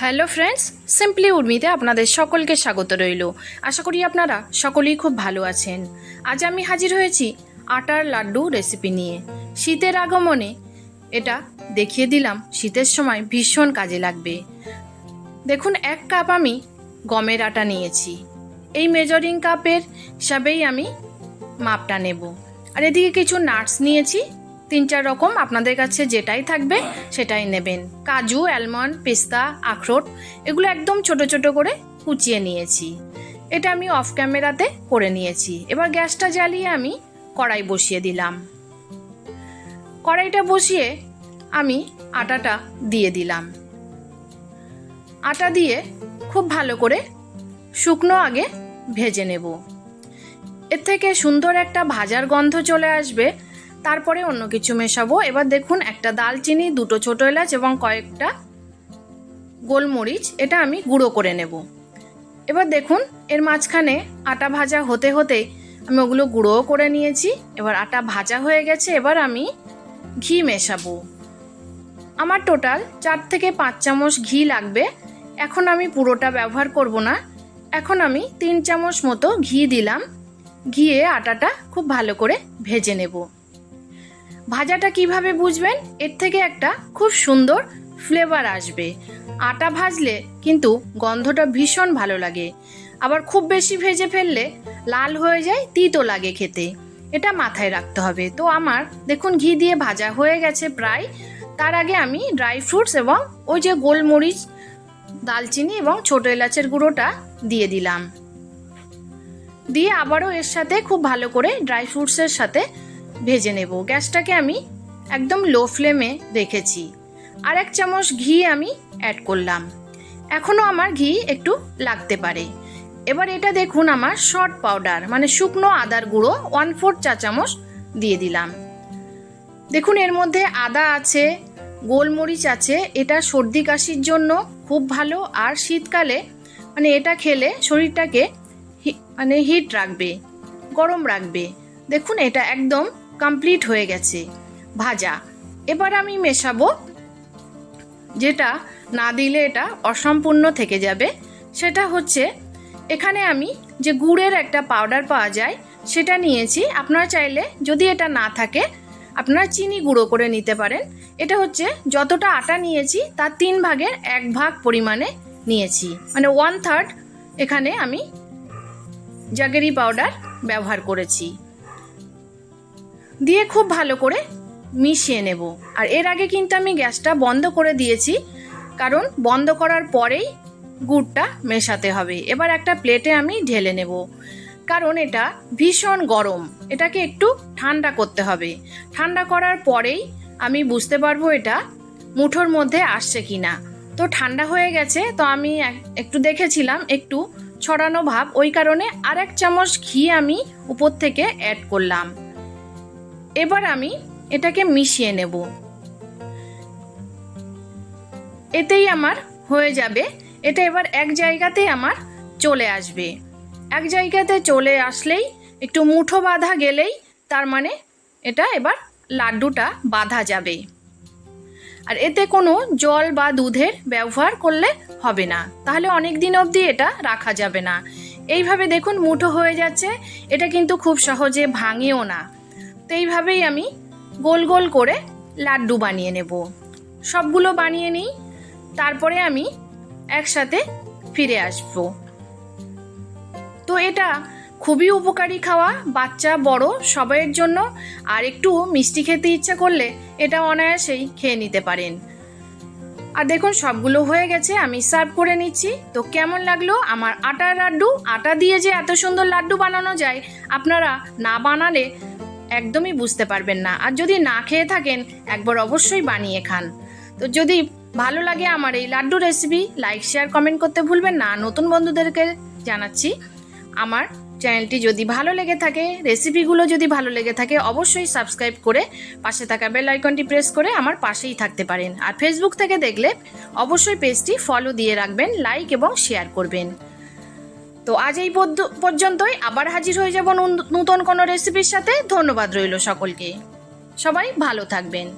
Hello friends simply উর্মিতে আপনাদের সকলকে স্বাগত রইল। আশা করি আপনারা সকলেই খুব ভালো আছেন। আজ আমি হাজির হয়েছি আটার লাড্ডু রেসিপি নিয়ে। শীতের আগমনে এটা দেখিয়ে দিলাম, শীতের সময় ভীষণ কাজে লাগবে। দেখুন, এক কাপ আমি গমের আটা নিয়েছি। এই মেজারিং কাপের হিসাবেই আমি মাপটা নেব। আর এদিকে কিছু নাটস নিয়েছি। তিন চার রকম আপনাদের কাছে যেটাই থাকবে সেটাই নেবেন। কাজু, অ্যালমন্ড, পেস্তা, আখরোট, এগুলো একদম ছোট ছোট করে কুচিয়ে নিয়েছি। এটা আমি অফ ক্যামেরাতে করে নিয়েছি। এবার গ্যাসটা জ্বালিয়ে আমি কড়াই বসিয়ে দিলাম। কড়াইটা বসিয়ে আমি আটাটা দিয়ে দিলাম। আটা দিয়ে খুব ভালো করে শুকনো আগে ভেজে নেব। এর থেকে সুন্দর একটা ভাজার গন্ধ চলে আসবে তারপরে অন্য কিছু মেশাবো। এবার দেখুন, একটা দালচিনি, দুটো ছোটো এলাচ এবং কয়েকটা গোলমরিচ, এটা আমি গুঁড়ো করে নেব। এবার দেখুন, এর মাঝখানে আটা ভাজা হতে হতে আমি ওগুলো গুঁড়োও করে নিয়েছি। এবার আটা ভাজা হয়ে গেছে, এবার আমি ঘি মেশাবো। আমার টোটাল চার থেকে পাঁচ চামচ ঘি লাগবে। এখন আমি পুরোটা ব্যবহার করব না। এখন আমি তিন চামচ মতো ঘি দিলাম। ঘিয়ে আটাটা খুব ভালো করে ভেজে নেব। ভাজাটা কীভাবে বুঝবেন? এর থেকে একটা খুব সুন্দর ফ্লেভার আসবে। আটা ভাজলে কিন্তু গন্ধটা ভীষণ ভালো লাগে। আবার খুব বেশি ভেজে ফেললে লাল হয়ে যায়, তিতো লাগে খেতে। এটা মাথায় রাখতে হবে। তো আমার, দেখুন, ঘি দিয়ে ভাজা হয়ে গেছে প্রায়। তার আগে আমি ড্রাই ফ্রুটস এবং ওই যে গোলমরিচ, দালচিনি এবং ছোট এলাচের গুঁড়োটা দিয়ে দিলাম। দিয়ে আবারও এর সাথে খুব ভালো করে ড্রাই ফ্রুটসের সাথে ভেজে নেব। গ্যাসটাকে আমি একদম লো ফ্লেমে রেখেছি। আর এক চামচ ঘি আমি অ্যাড করলাম। এখনও আমার ঘি একটু লাগতে পারে। এবার এটা দেখুন আমার শর্ট পাউডার মানে শুকনো আদার গুঁড়ো ওয়ান ফোর চা চামচ দিয়ে দিলাম। দেখুন এর মধ্যে আদা আছে, গোলমরিচ আছে, এটা সর্দি কাশির জন্য খুব ভালো। আর শীতকালে মানে এটা খেলে শরীরটাকে মানে হিট রাখবে, গরম রাখবে। দেখুন এটা একদম কমপ্লিট হয়ে গেছে। ভাজা। এবার আমি মেশাবো, যেটা না দিলে এটা অসম্পূর্ণ থেকে যাবে। সেটা হচ্ছে, এখানে আমি যে গুড়ের একটা পাউডার পাওয়া যায়, সেটা নিয়েছি। আপনারা চাইলে যদি এটা না থাকে, আপনারা চিনি গুঁড়ো করে নিতে পারেন। এটা হচ্ছে, যতটা আটা নিয়েছি, তার তিন ভাগের এক ভাগ পরিমাণে নিয়েছি। মানে ওয়ান থার্ড এখানে আমি জাগেরি পাউডার ব্যবহার করেছি। দিয়ে খুব ভালো করে মিশিয়ে নেব। আর এর আগে কিন্তু আমি গ্যাসটা বন্ধ করে দিয়েছি, কারণ বন্ধ করার পরেই গুড়টা মেশাতে হবে। এবার একটা প্লেটে আমি ঢেলে নেব, কারণ এটা ভীষণ গরম। এটাকে একটু ঠান্ডা করতে হবে। ঠান্ডা করার পরেই আমি বুঝতে পারব এটা মুঠোর মধ্যে আসছে কি না তো ঠান্ডা হয়ে গেছে, তো আমি একটু দেখেছিলাম, একটু ছড়ানো ভাব। ওই কারণে আর এক চামচ ঘি আমি উপর থেকে অ্যাড করলাম। এবার আমি এটাকে মিশিয়ে নেব। এতেই আমার হয়ে যাবে। এটা এবার এক জায়গাতেই আমার চলে আসবে। এক জায়গাতে চলে আসলেই একটু মুঠো বাঁধা গেলেই তার মানে এটা এবার লাড্ডুটা বাঁধা যাবে। আর এতে কোনো জল বা দুধের ব্যবহার করলে হবে না। তাহলে অনেক দিন অবধি এটা রাখা যাবে না। এইভাবে দেখুন মুঠো হয়ে যাচ্ছে। এটা কিন্তু খুব সহজে ভাঙেও না। তো এইভাবেই আমি গোল গোল করে লাড্ডু বানিয়ে নেব। সবগুলো বানিয়ে নিই, তারপরে আমি একসাথে ফিরে আসব। তো এটা খুবই উপকারী খাওয়া, বাচ্চা, বড়, সবাইয়ের জন্য। আর একটু মিষ্টি খেতে ইচ্ছা করলে এটা অনায়াসেই খেয়ে নিতে পারেন। আর দেখুন, সবগুলো হয়ে গেছে, আমি সার্ভ করে নিচ্ছি। তো কেমন লাগল আমার আটার লাড্ডু? আটা দিয়ে যে এত সুন্দর লাড্ডু বানানো যায়, আপনারা না বানালে একদমই বুঝতে পারবেন না। আর যদি না খেয়ে থাকেন, একবার অবশ্যই বানিয়ে খান। তো যদি ভালো লাগে আমার এই laddu recipe like share comment করতে ভুলবেন না। নতুন বন্ধুদেরকে জানাচ্ছি, আমার চ্যানেলটি যদি ভালো লেগে থাকে রেসিপিগুলো যদি ভালো লেগে থাকে, অবশ্যই সাবস্ক্রাইব করে পাশে থাকা বেল আইকনটি প্রেস করে আমার পাশেই থাকতে পারেন। আর ফেসবুক থেকে দেখলে অবশ্যই পেজটি ফলো দিয়ে রাখবেন লাইক এবং শেয়ার করবেন। তো আজ এই পর্যন্তই আবার হাজির হয়ে যাব নতুন কোনো রেসিপির সাথে। ধন্যবাদ রইল সকলকে। সবাই ভালো থাকবেন।